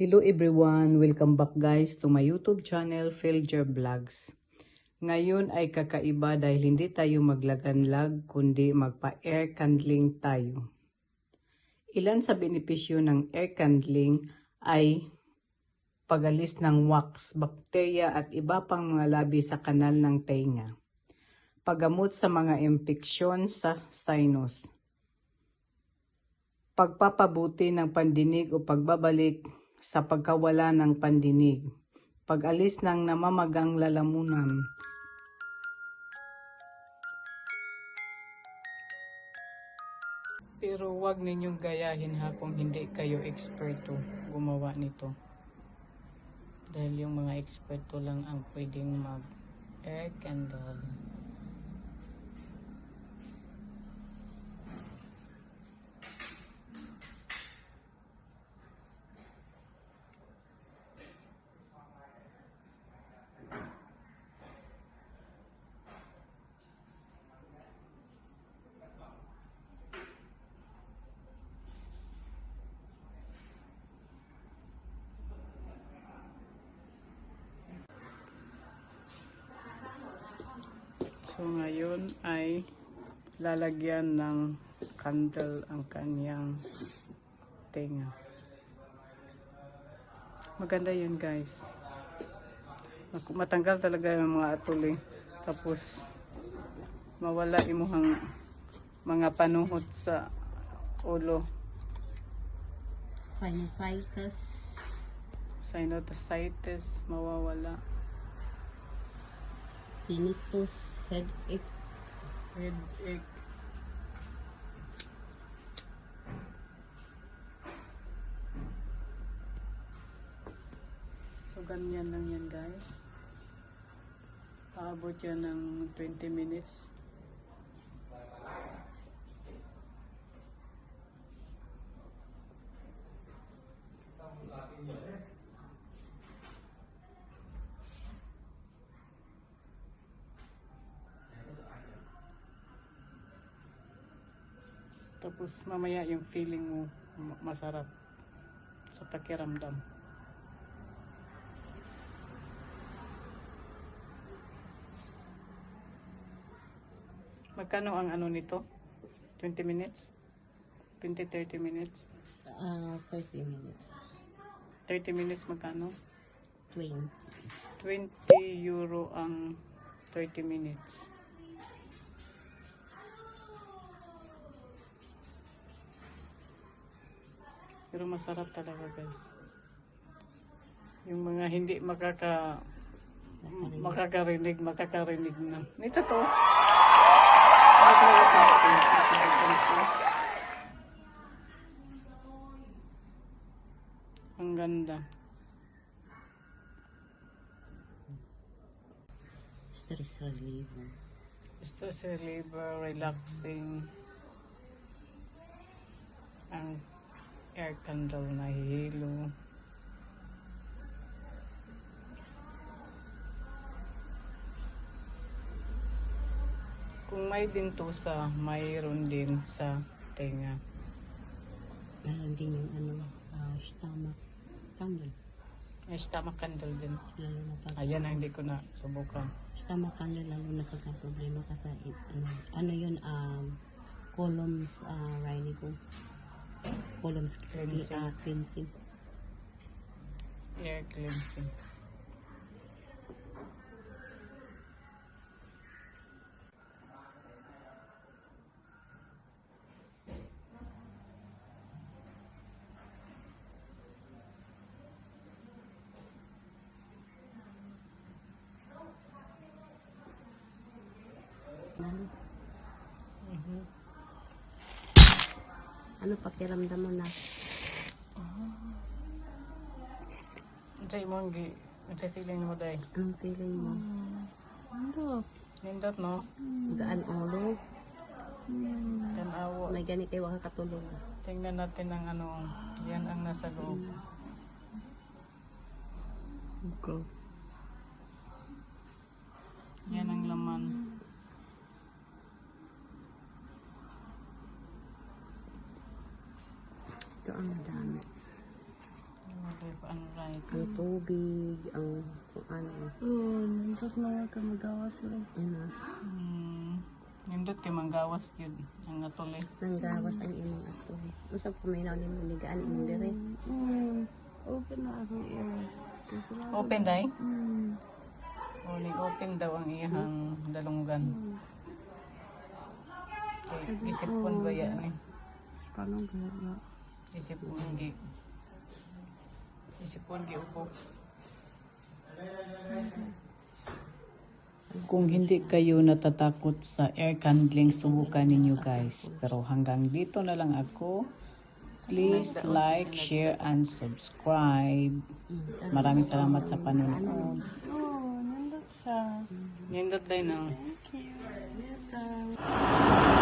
Hello everyone! Welcome back guys to my YouTube channel, Filger Vlogs. Ngayon ay kakaiba dahil hindi tayo maglaganlag kundi magpa-air candling tayo. Ilan sa benepisyo ng air candling ay pagalis ng wax, bakterya at iba pang mga labi sa kanal ng tenga. Paggamot sa mga impeksyon sa sinus. Pagpapabuti ng pandinig o pagbabalik sa pagkawala ng pandinig. Pag-alis ng namamagang lalamunan. Pero wag ninyong gayahin ha kung hindi kayo eksperto gumawa nito. Dahil yung mga eksperto lang ang pwedeng mag air candle. So ngayon ay lalagyan ng candle ang kanyang tenga. Maganda yun guys. Matanggal talaga yung mga atuli. Tapos mawala imuhang mga panuhot sa ulo. sinusitis, Sinusitis mawawala. Tinnitus, headache, Headache. So, ganyan lang yan guys. Paabot yan ng 20 minutes. Tapos mamaya yung feeling mo ma- masarap sa pakiramdam. Magkano ang ano nito? 20 minutes? 20-30 minutes? uh, 30 minutes, 30 minutes magkano? 20. 20 euro ang 30 minutes. Pero masarap talaga guys. Yung mga hindi makaka makakarinig, makakarinig na. Nito to. Ang ganda. Stress reliever. Stress reliever, relaxing. Ang air candle na hihilo. Kung may dintusa, mayroon din sa tenga. Meron din yung ano, uh, stomach candle. May stomach candle din. Lalo na pag Ayan ang hindi ko na subukan. stomach candle lalo na pagka problema ka sa i- ano, ano yun um columns uh, riding ko columns Cleansing. uh, cleansing Air cleansing. ano ano pakiramdam mo na Unsay mo ang gi, unsay feeling mo day? anong feeling mo Nindot no? gaan ulo Tanawa. may gani kayo ka katulog Tingnan natin ang ano, yan ang nasa loob. go Yan ang laman. ito ang dami Yung right. Ang tubig, ang kung ano. Oo, nandot mga kamagawas mo. Yan na. Hmm. Nindot kay manggawas yun. Ang atole. Nanggawas ang imong ato. Usap ko may ni mo ligaan imong dire. Mm. Open na akong ears. Open day? Mm. O, open daw ang iyang dalunggan. Okay, gisipon ba yan eh? Paano gaya? Isipon gi. Isipon gi upo. Kung hindi kayo natatakot sa air handling, subukan ninyo guys. Pero hanggang dito na lang ako. Please like, share, and subscribe. Maraming salamat sa panonood. Oo, nandot siya. Nindot din na. Thank you.